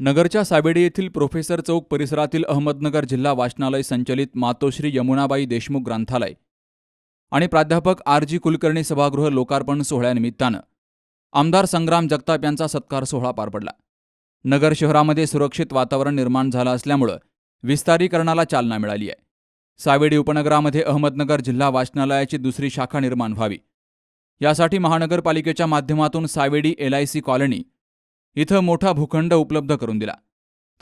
नगरच्या सावेडी येथील प्रोफेसर चौक परिसरातील अहमदनगर जिल्हा वाचनालय संचलित मातोश्री यमुनाबाई देशमुख ग्रंथालय आणि प्राध्यापक आर जी कुलकर्णी सभागृह लोकार्पण सोहळ्यानिमित्तानं आमदार संग्राम जगताप यांचा सत्कार सोहळा पार पडला. नगर शहरामध्ये सुरक्षित वातावरण निर्माण झालं असल्यामुळं विस्तारीकरणाला चालना मिळाली आहे. सावेडी उपनगरामध्ये अहमदनगर जिल्हा वाचनालयाची दुसरी शाखा निर्माण व्हावी. यासाठी महानगरपालिकेच्या माध्यमातून सावेडी एलआयसी कॉलनी इथं मोठा भूखंड उपलब्ध करून दिला.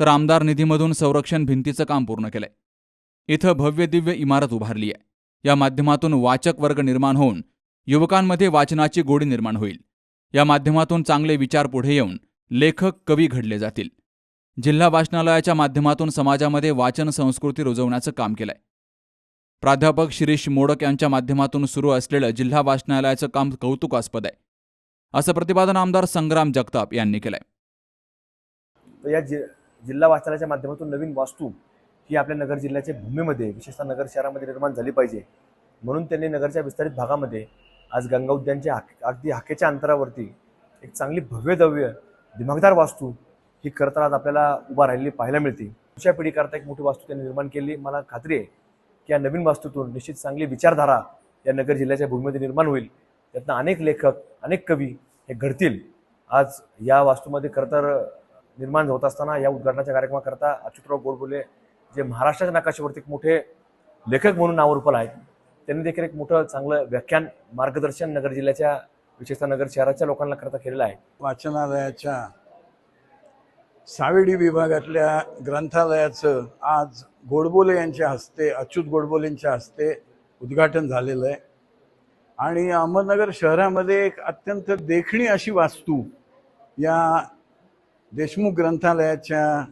तर आमदार निधीमधून संरक्षण भिंतीचं काम पूर्ण केलंय. इथं भव्य दिव्य इमारत उभारली आहे. या माध्यमातून वाचक वर्ग निर्माण होऊन युवकांमध्ये वाचनाची गोडी निर्माण होईल. या माध्यमातून चांगले विचार पुढे येऊन लेखक कवी घडले जातील. जिल्हा वाचनालयाच्या माध्यमातून समाजामध्ये वाचन संस्कृती रुजवण्याचं काम केलंय. प्राध्यापक शिरीष मोडक यांच्या माध्यमातून सुरू असलेलं जिल्हा वाचनालयाचं काम कौतुकास्पद आहे. असं प्रतिपादन आमदार संग्राम जगताप यांनी केलंय. तर या जि जिल्हा वाचनाच्या माध्यमातून नवीन वास्तू ही आपल्या नगर जिल्ह्याच्या भूमीमध्ये विशेषतः नगर शहरामध्ये निर्माण झाली पाहिजे. म्हणून त्यांनी नगरच्या विस्तारित भागामध्ये आज गंगा उद्यानच्या हाक अगदी हाकेच्या अंतरावरती एक चांगली भव्य दव्य दिमागदार वास्तू ही करताना आज आपल्याला उभा राहिलेली पाहायला मिळते. पुढच्या पिढीकरता एक मोठी वास्तू त्यांनी निर्माण केली. मला खात्री आहे की या नवीन वास्तूतून निश्चित चांगली विचारधारा या नगर जिल्ह्याच्या भूमीमध्ये निर्माण होईल. त्यातनं अनेक लेखक अनेक कवी हे घडतील. आज या वास्तूमध्ये खरं तर निर्माण होत असताना या उद्घाटनाच्या कार्यक्रमाकरता अच्युतराव गोडबोले जे महाराष्ट्राच्या नकाशावरती एक मोठे लेखक म्हणून नावरूपल आहेत त्यांनी देखील एक मोठं चांगलं व्याख्यान मार्गदर्शन नगर जिल्ह्याच्या विशेषतः नगर शहराच्या लोकांना करता केलेलं आहे. वाचनालयाच्या सावेडी विभागातल्या ग्रंथालयाचं आज गोडबोले यांच्या हस्ते अच्युत गोडबोलेंच्या हस्ते उद्घाटन झालेलं आहे. आणि अहमदनगर शहरामध्ये एक अत्यंत देखणी अशी वास्तू या देशमुख ग्रंथालयाच्या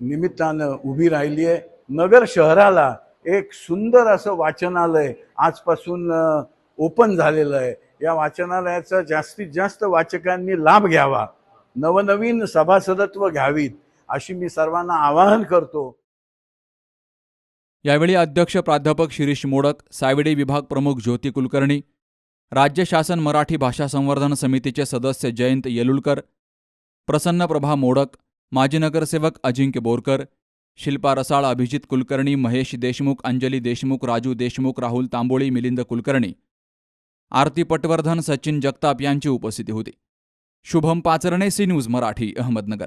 निमित्तानं उभी राहिली आहे. नगर शहराला एक सुंदर असं वाचनालय आजपासून ओपन झालेलं आहे. या वाचनालयाचा जास्तीत जास्त वाचकांनी लाभ घ्यावा. नवनवीन सभासदत्व घ्यावीत अशी मी सर्वांना आवाहन करतो. यावेळी अध्यक्ष प्राध्यापक शिरीष मोडक सायवेडी विभाग प्रमुख ज्योती कुलकर्णी राज्य शासन मराठी भाषा संवर्धन समितीचे सदस्य जयंत येलुलकर प्रसन्नप्रभा मोडक माजी नगरसेवक अजिंक्य बोरकर शिल्पा रसाळ अभिजित कुलकर्णी महेश देशमुख अंजली देशमुख राजू देशमुख राहुल तांबोळी मिलिंद कुलकर्णी आरती पटवर्धन सचिन जगताप यांची उपस्थिती होती. Shubham Pacharne C news Marathi Ahmednagar.